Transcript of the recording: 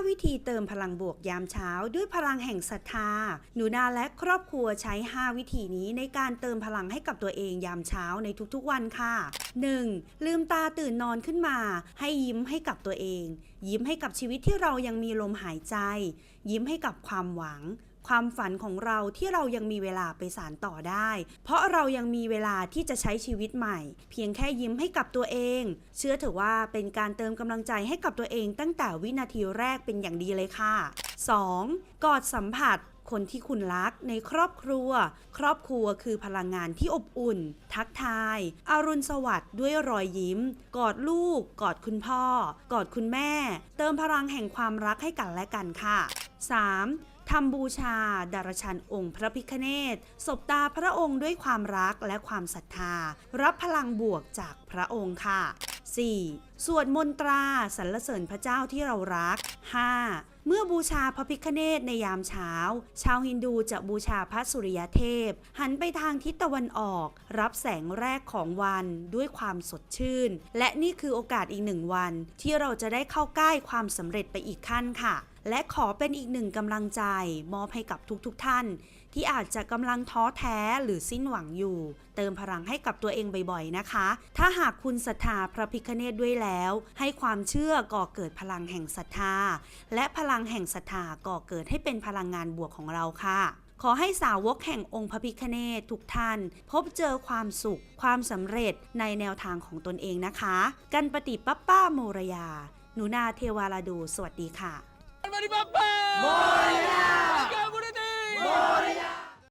5 วิธีเติมพลังบวกยามเช้า ด้วยพลังแห่งศรัทธา หนูนาและครอบครัวใช้ 5 วิธีนี้ในการเติมพลังให้กับตัวเองยามเช้าในทุกๆวันค่ะ 1. ลืมตาตื่นนอนขึ้นมา ให้ยิ้มให้กับตัวเอง ยิ้มให้กับชีวิตที่เรายังมีลมหายใจ ยิ้มให้กับความหวัง ความฝันของเราที่เรายังมีเวลาไปสานต่อได้ เพราะเรายังมีเวลาที่จะใช้ชีวิตใหม่ เพียงแค่ยิ้มให้กับตัวเอง เชื่อเถอะว่าเป็นการเติมกำลังใจให้กับตัวเองตั้งแต่วินาทีแรกเป็นอย่างดีเลยค่ะ 2. กอดสัมผัสคนที่คุณรักในครอบครัว ครอบครัวคือพลังงานที่อบอุ่น ทักทาย อารุณสวัสดิ์ด้วยรอยยิ้ม กอดลูก กอดคุณพ่อ กอดคุณแม่ เติมพลังแห่งความรักให้กันและกันค่ะ 3. ทำบูชา ดารชันองค์พระพิคเนศสบตาพระองค์ด้วยความรักและความศรัทธา รับพลังบวกจากพระองค์ค่ะ 4. สวดมนตราสรรเสริญพระเจ้าที่เรารัก 5. เมื่อบูชาพระพิคเนศในยามเช้า ชาวฮินดูจะบูชาพระสุริยเทพ หันไปทางทิศตะวันออก รับแสงแรกของวันด้วยความสดชื่น และนี่คือโอกาสอีกหนึ่งวัน ที่เราจะได้เข้าใกล้ความสำเร็จไปอีกขั้นค่ะ และขอเป็นอีกหนึ่งกำลังใจ มอบให้กับทุกๆทท่าน ที่อาจจะกำลังท้อแท้หรือสิ้นหวังอยู่ เติมพลังให้กับตัวเองบ่อยๆนะคะ ถ้าหากคุณศรัทธาพระพิคเนตด้วยแล้ว ให้ความเชื่อก่อเกิดพลังแห่งศรัทธา และพลังแห่งศรัทธาก่อเกิดให้เป็นพลังงานบวกของเราค่ะขอให้สาวกแห่งองค์พระพิคเนตทุกท่าน พบเจอความสุข ความสำเร็จในแนวทางของตนเองนะคะ กันปฏิปัปป้าโมรยา หนูนาเทวาลาดู สวัสดีค่ะ 始まりまもう